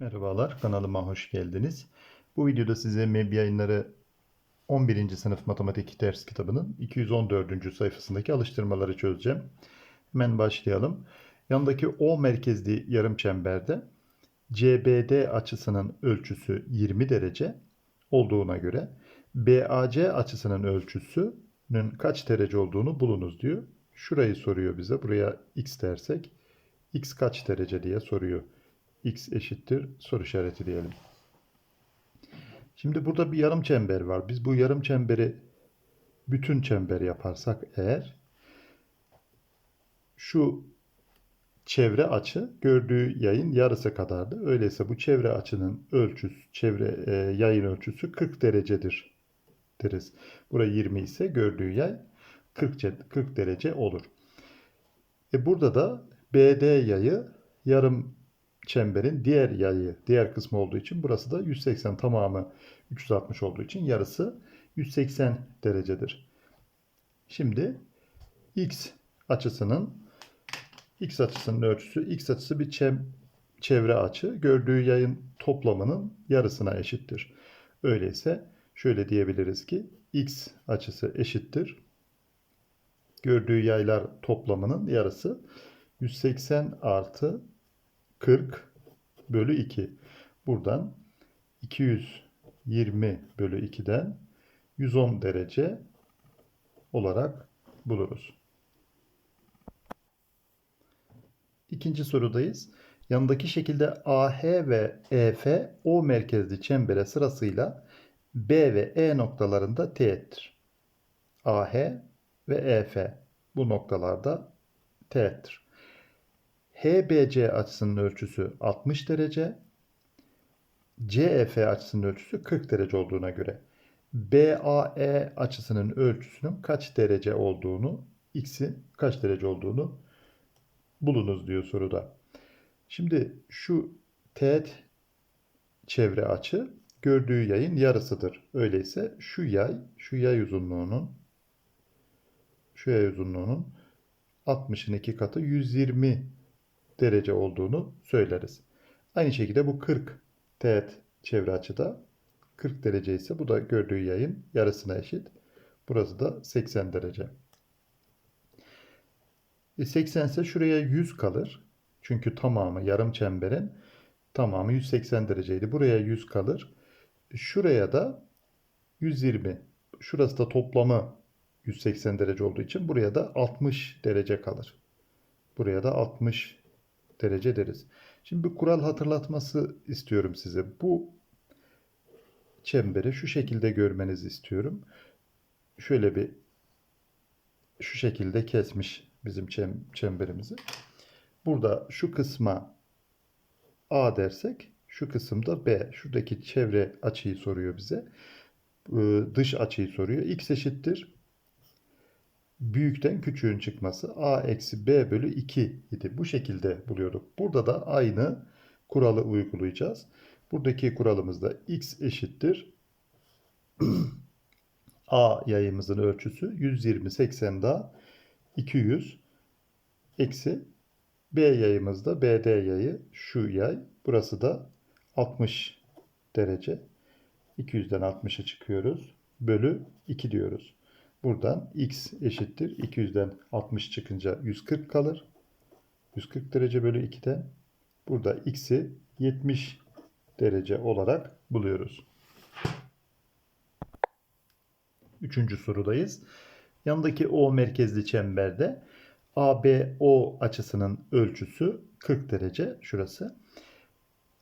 Merhabalar, kanalıma hoş geldiniz. Bu videoda size MEB yayınları 11. sınıf matematik ders kitabının 214. sayfasındaki alıştırmaları çözeceğim. Hemen başlayalım. Yandaki O merkezli yarım çemberde CBD açısının ölçüsü 20 derece olduğuna göre BAC açısının ölçüsünün kaç derece olduğunu bulunuz diyor. Şurayı soruyor bize. Buraya x dersek x kaç derece diye soruyor x eşittir soru işareti diyelim. Şimdi burada bir yarım çember var. Biz bu yarım çemberi bütün çember yaparsak eğer şu çevre açı gördüğü yayın yarısı kadardı. Öyleyse bu çevre açının ölçüsü, çevre e, yayın ölçüsü 40 derecedir deriz. Bura 20 ise gördüğü yay 40, 40 derece olur. E burada da BD yayı yarım çemberin diğer yayı, diğer kısmı olduğu için burası da 180 tamamı 360 olduğu için yarısı 180 derecedir. Şimdi x açısının x açısının ölçüsü x açısı bir çem, çevre açı gördüğü yayın toplamının yarısına eşittir. Öyleyse şöyle diyebiliriz ki x açısı eşittir. Gördüğü yaylar toplamının yarısı 180 artı 40 bölü 2. Buradan 220 bölü 2'den 110 derece olarak buluruz. İkinci sorudayız. Yanındaki şekilde AH ve EF O merkezli çembere sırasıyla B ve E noktalarında teğettir. AH ve EF bu noktalarda teğettir. HBC açısının ölçüsü 60 derece, CEF açısının ölçüsü 40 derece olduğuna göre BAE açısının ölçüsünün kaç derece olduğunu, x'i kaç derece olduğunu bulunuz diyor soruda. Şimdi şu teğet çevre açı gördüğü yayın yarısıdır. Öyleyse şu yay, şu yay uzunluğunun şu yay uzunluğunun 60'ın iki katı 120 derece olduğunu söyleriz. Aynı şekilde bu 40 teğet çevre açıda 40 derece ise bu da gördüğü yayın yarısına eşit. Burası da 80 derece. E 80 ise şuraya 100 kalır. Çünkü tamamı yarım çemberin tamamı 180 dereceydi. Buraya 100 kalır. Şuraya da 120. Şurası da toplamı 180 derece olduğu için buraya da 60 derece kalır. Buraya da 60 derece deriz. Şimdi bir kural hatırlatması istiyorum size. Bu çemberi şu şekilde görmenizi istiyorum. Şöyle bir şu şekilde kesmiş bizim çemberimizi. Burada şu kısma A dersek şu kısımda B. Şuradaki çevre açıyı soruyor bize. Dış açıyı soruyor. X eşittir büyükten küçüğün çıkması a eksi b bölü 2 idi. Bu şekilde buluyorduk. Burada da aynı kuralı uygulayacağız. Buradaki kuralımızda x eşittir. a yayımızın ölçüsü 120 80 daha 200 eksi b yayımızda bd yayı şu yay. Burası da 60 derece. 200'den 60'a çıkıyoruz. Bölü 2 diyoruz. Buradan x eşittir. 200'den 60 çıkınca 140 kalır. 140 derece bölü 2'den burada x'i 70 derece olarak buluyoruz. Üçüncü sorudayız. Yandaki O merkezli çemberde ABO açısının ölçüsü 40 derece şurası.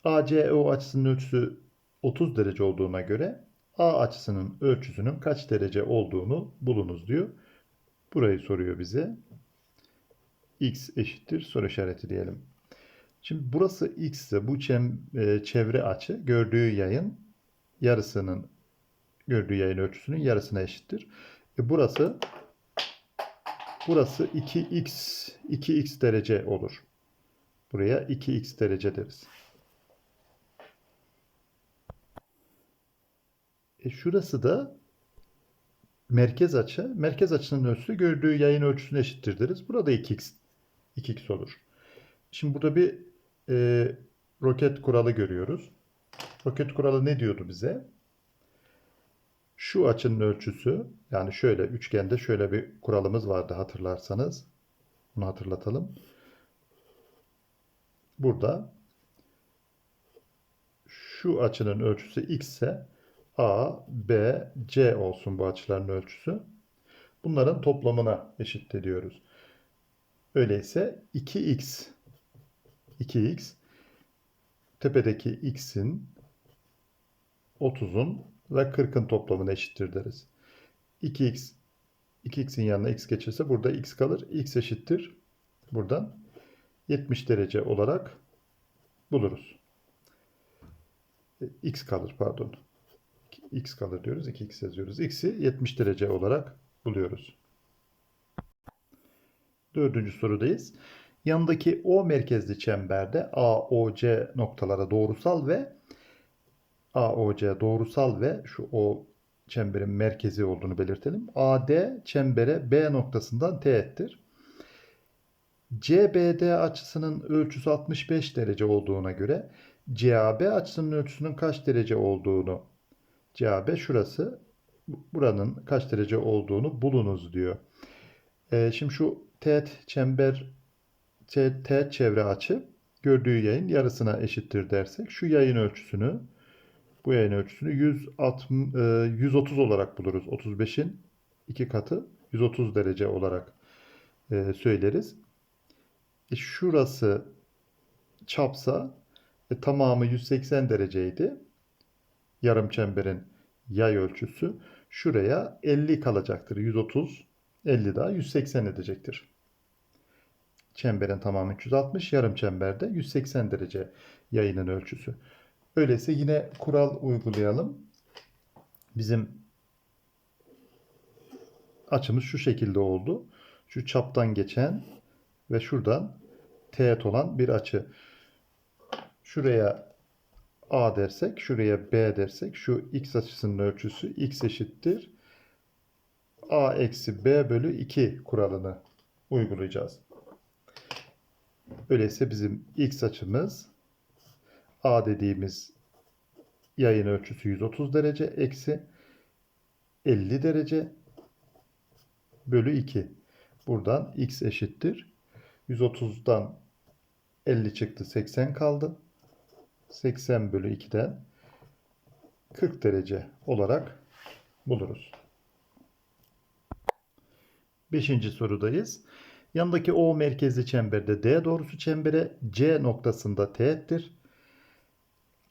ACO açısının ölçüsü 30 derece olduğuna göre A açısının ölçüsünün kaç derece olduğunu bulunuz diyor. Burayı soruyor bize. X eşittir soru işareti diyelim. Şimdi burası X ise bu e, çevre açı gördüğü yayın yarısının gördüğü yayın ölçüsünün yarısına eşittir. E burası burası 2x 2x derece olur. Buraya 2x derece deriz. E şurası da merkez açı. Merkez açının ölçüsü gördüğü yayın ölçüsüne eşittir deriz. Burada 2x 2x olur. Şimdi burada bir e, roket kuralı görüyoruz. Roket kuralı ne diyordu bize? Şu açının ölçüsü yani şöyle üçgende şöyle bir kuralımız vardı hatırlarsanız. Bunu hatırlatalım. Burada şu açının ölçüsü x ise A, B, C olsun bu açıların ölçüsü. Bunların toplamına eşit diyoruz. Öyleyse 2x 2x tepedeki x'in 30'un ve 40'ın toplamına eşittir deriz. 2x 2x'in yanına x geçirse burada x kalır. x eşittir. Buradan 70 derece olarak buluruz. X kalır pardon. X kalır diyoruz. 2x yazıyoruz. x'i 70 derece olarak buluyoruz. Dördüncü sorudayız. Yanındaki O merkezli çemberde AOC noktalara doğrusal ve AOC doğrusal ve şu O çemberin merkezi olduğunu belirtelim. AD çembere B noktasından teğettir. CBD açısının ölçüsü 65 derece olduğuna göre CAB açısının ölçüsünün kaç derece olduğunu CAB şurası buranın kaç derece olduğunu bulunuz diyor. Ee, şimdi şu teğet çember teğet çevre açı gördüğü yayın yarısına eşittir dersek şu yayın ölçüsünü bu yayın ölçüsünü 160, 130 olarak buluruz. 35'in iki katı 130 derece olarak e, söyleriz. E şurası çapsa e, tamamı 180 dereceydi. Yarım çemberin yay ölçüsü. Şuraya 50 kalacaktır. 130, 50 daha 180 edecektir. Çemberin tamamı 360, yarım çemberde 180 derece yayının ölçüsü. Öyleyse yine kural uygulayalım. Bizim açımız şu şekilde oldu. Şu çaptan geçen ve şuradan teğet olan bir açı. Şuraya A dersek, şuraya B dersek şu x açısının ölçüsü x eşittir. A eksi B bölü 2 kuralını uygulayacağız. Öyleyse bizim x açımız A dediğimiz yayın ölçüsü 130 derece eksi 50 derece bölü 2. Buradan x eşittir. 130'dan 50 çıktı 80 kaldı. 80 bölü 2'den 40 derece olarak buluruz. Beşinci sorudayız. Yandaki O merkezli çemberde D doğrusu çembere C noktasında teğettir.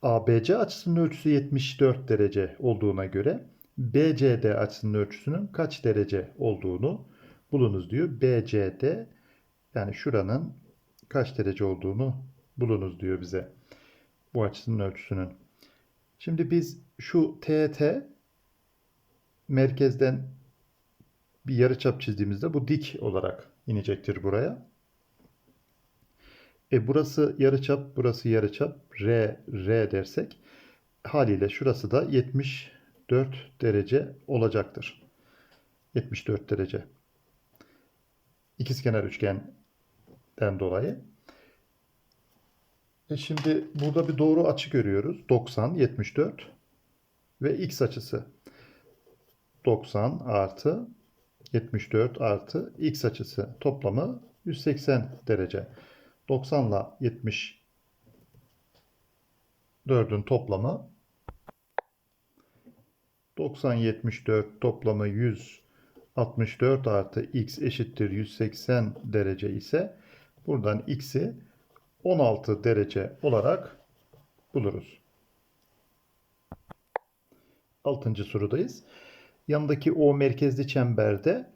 ABC açısının ölçüsü 74 derece olduğuna göre BCD açısının ölçüsünün kaç derece olduğunu bulunuz diyor. BCD yani şuranın kaç derece olduğunu bulunuz diyor bize. Bu açısının ölçüsünün. Şimdi biz şu TET merkezden bir yarıçap çizdiğimizde bu dik olarak inecektir buraya. E burası yarıçap, burası yarıçap. R, R dersek haliyle şurası da 74 derece olacaktır. 74 derece. İkizkenar üçgenden dolayı. E şimdi burada bir doğru açı görüyoruz. 90, 74 ve x açısı. 90 artı 74 artı x açısı toplamı 180 derece. 90 ile 74'ün toplamı 90 74 toplamı 164 artı x eşittir 180 derece ise buradan x'i 16 derece olarak buluruz. 6. sorudayız. Yanındaki O merkezli çemberde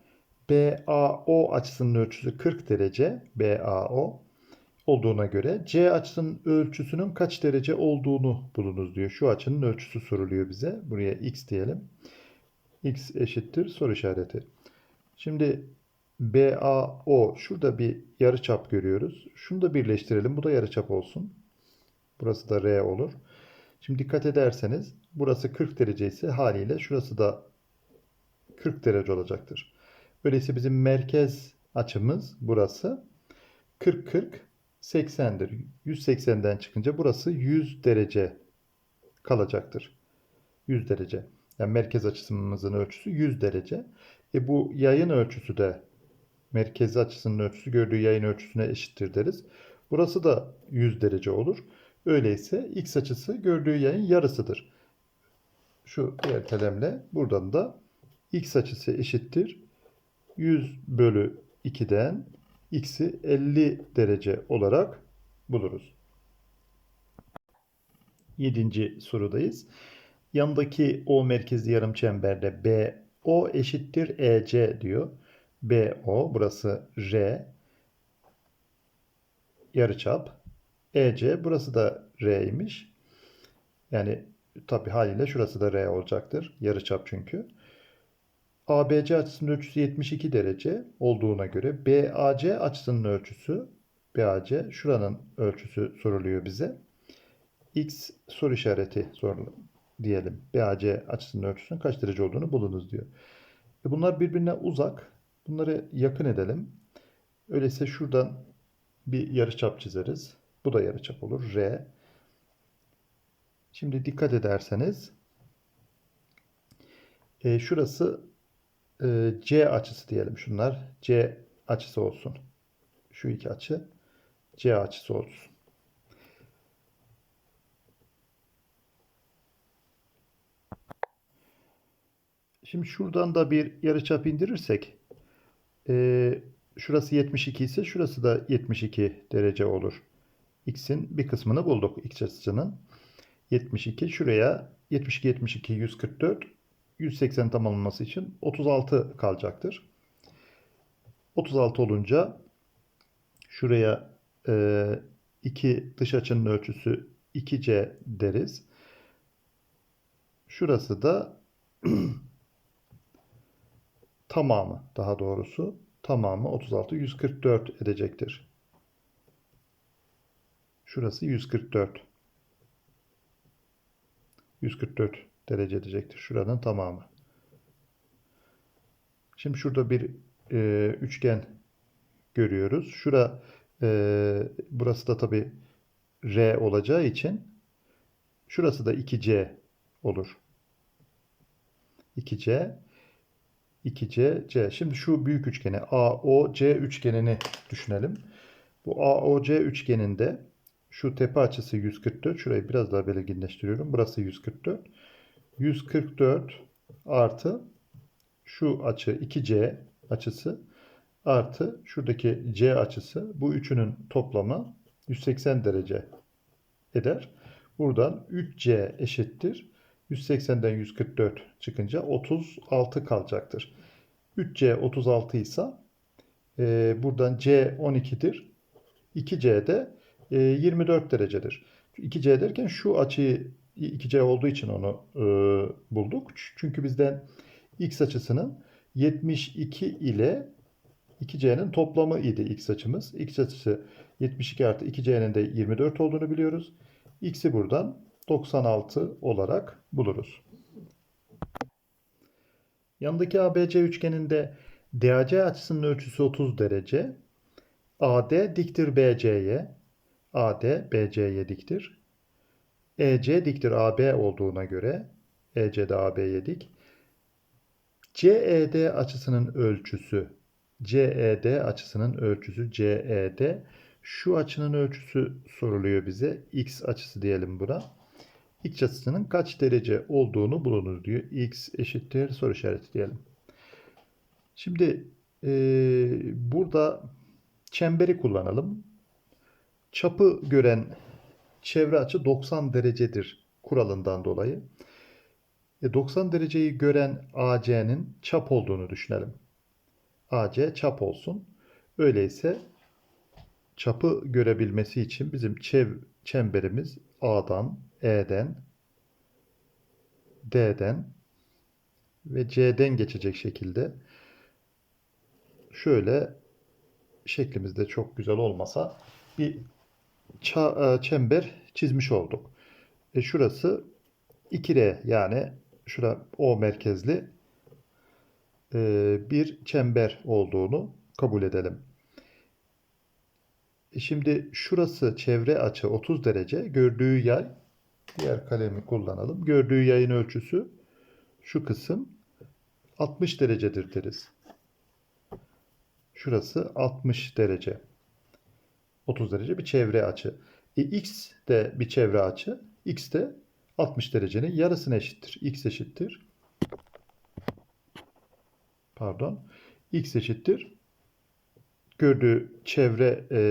BAO açısının ölçüsü 40 derece BAO olduğuna göre C açısının ölçüsünün kaç derece olduğunu bulunuz diyor. Şu açının ölçüsü soruluyor bize. Buraya x diyelim. x eşittir soru işareti. Şimdi BAO şurada bir yarıçap görüyoruz. Şunu da birleştirelim. Bu da yarıçap olsun. Burası da R olur. Şimdi dikkat ederseniz burası 40 derece ise haliyle şurası da 40 derece olacaktır. Öyleyse bizim merkez açımız burası 40 40 80'dir. 180'den çıkınca burası 100 derece kalacaktır. 100 derece. Yani merkez açısımızın ölçüsü 100 derece. E bu yayın ölçüsü de merkez açısının ölçüsü gördüğü yayın ölçüsüne eşittir deriz. Burası da 100 derece olur. Öyleyse x açısı gördüğü yayın yarısıdır. Şu diğer kalemle buradan da x açısı eşittir. 100 bölü 2'den x'i 50 derece olarak buluruz. Yedinci sorudayız. Yandaki O merkezli yarım çemberde BO eşittir EC diyor. BO burası R yarıçap. EC burası da R'ymiş. Yani tabi haliyle şurası da R olacaktır. Yarıçap çünkü. ABC açısının ölçüsü 72 derece olduğuna göre BAC açısının ölçüsü BAC şuranın ölçüsü soruluyor bize. X soru işareti sorulu diyelim. BAC açısının ölçüsünün kaç derece olduğunu bulunuz diyor. E bunlar birbirine uzak. Bunları yakın edelim. Öyleyse şuradan bir yarıçap çizeriz. Bu da yarıçap olur. R. Şimdi dikkat ederseniz e, şurası e, C açısı diyelim şunlar. C açısı olsun. Şu iki açı C açısı olsun. Şimdi şuradan da bir yarıçap indirirsek e, şurası 72 ise şurası da 72 derece olur. X'in bir kısmını bulduk. X açısının. 72 şuraya 72 72 144 180 tamamlanması için 36 kalacaktır. 36 olunca şuraya e, iki dış açının ölçüsü 2C deriz. Şurası da tamamı daha doğrusu tamamı 36 144 edecektir. Şurası 144. 144 derece edecektir. Şuranın tamamı. Şimdi şurada bir e, üçgen görüyoruz. Şura e, burası da tabi R olacağı için şurası da 2C olur. 2C 2C C. Şimdi şu büyük üçgeni AOC üçgenini düşünelim. Bu AOC üçgeninde şu tepe açısı 144. Şurayı biraz daha belirginleştiriyorum. Burası 144. 144 artı şu açı 2C açısı artı şuradaki C açısı bu üçünün toplamı 180 derece eder. Buradan 3C eşittir. 180'den 144 çıkınca 36 kalacaktır. 3C 36 ise e, buradan C 12'dir. 2C de e, 24 derecedir. 2C derken şu açıyı 2C olduğu için onu e, bulduk. Çünkü bizden x açısının 72 ile 2C'nin toplamı idi x açımız. x açısı 72 artı 2C'nin de 24 olduğunu biliyoruz. x'i buradan 96 olarak buluruz. Yandaki ABC üçgeninde DAC açısının ölçüsü 30 derece. AD diktir BC'ye. AD BC'ye diktir. EC diktir AB olduğuna göre EC de AB'ye dik. CED açısının ölçüsü CED açısının ölçüsü CED şu açının ölçüsü soruluyor bize. X açısı diyelim buna. X açısının kaç derece olduğunu bulunuz diyor. X eşittir soru işareti diyelim. Şimdi e, burada çemberi kullanalım. Çapı gören çevre açı 90 derecedir kuralından dolayı. E, 90 dereceyi gören AC'nin çap olduğunu düşünelim. AC çap olsun. Öyleyse çapı görebilmesi için bizim çev çemberimiz A'dan, E'den, D'den ve C'den geçecek şekilde şöyle şeklimizde çok güzel olmasa bir e, çember çizmiş olduk. E şurası 2R yani şura O merkezli e, bir çember olduğunu kabul edelim. Şimdi şurası çevre açı 30 derece. Gördüğü yay, diğer kalemi kullanalım. Gördüğü yayın ölçüsü şu kısım 60 derecedir deriz. Şurası 60 derece. 30 derece bir çevre açı. E, x de bir çevre açı. X de 60 derecenin yarısına eşittir. X eşittir. Pardon. X eşittir. Gördüğü çevre e,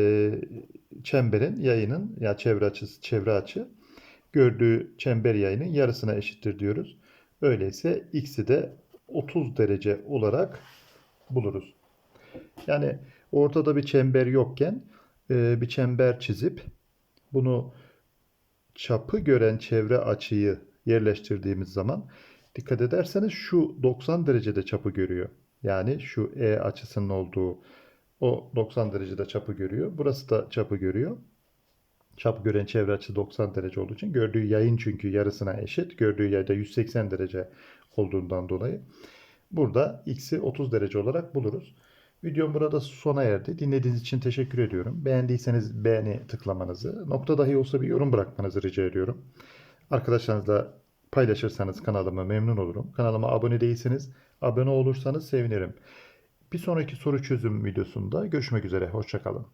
çemberin yayının ya çevre açısı çevre açı gördüğü çember yayının yarısına eşittir diyoruz. Öyleyse x'i de 30 derece olarak buluruz. Yani ortada bir çember yokken e, bir çember çizip bunu çapı gören çevre açıyı yerleştirdiğimiz zaman dikkat ederseniz şu 90 derecede çapı görüyor. Yani şu E açısının olduğu o 90 derecede çapı görüyor. Burası da çapı görüyor. Çapı gören çevre açı 90 derece olduğu için gördüğü yayın çünkü yarısına eşit. Gördüğü yayda 180 derece olduğundan dolayı burada x'i 30 derece olarak buluruz. Videom burada sona erdi. Dinlediğiniz için teşekkür ediyorum. Beğendiyseniz beğeni tıklamanızı, nokta dahi olsa bir yorum bırakmanızı rica ediyorum. Arkadaşlarınızla paylaşırsanız kanalımı memnun olurum. Kanalıma abone değilseniz abone olursanız sevinirim. Bir sonraki soru çözüm videosunda görüşmek üzere. Hoşçakalın.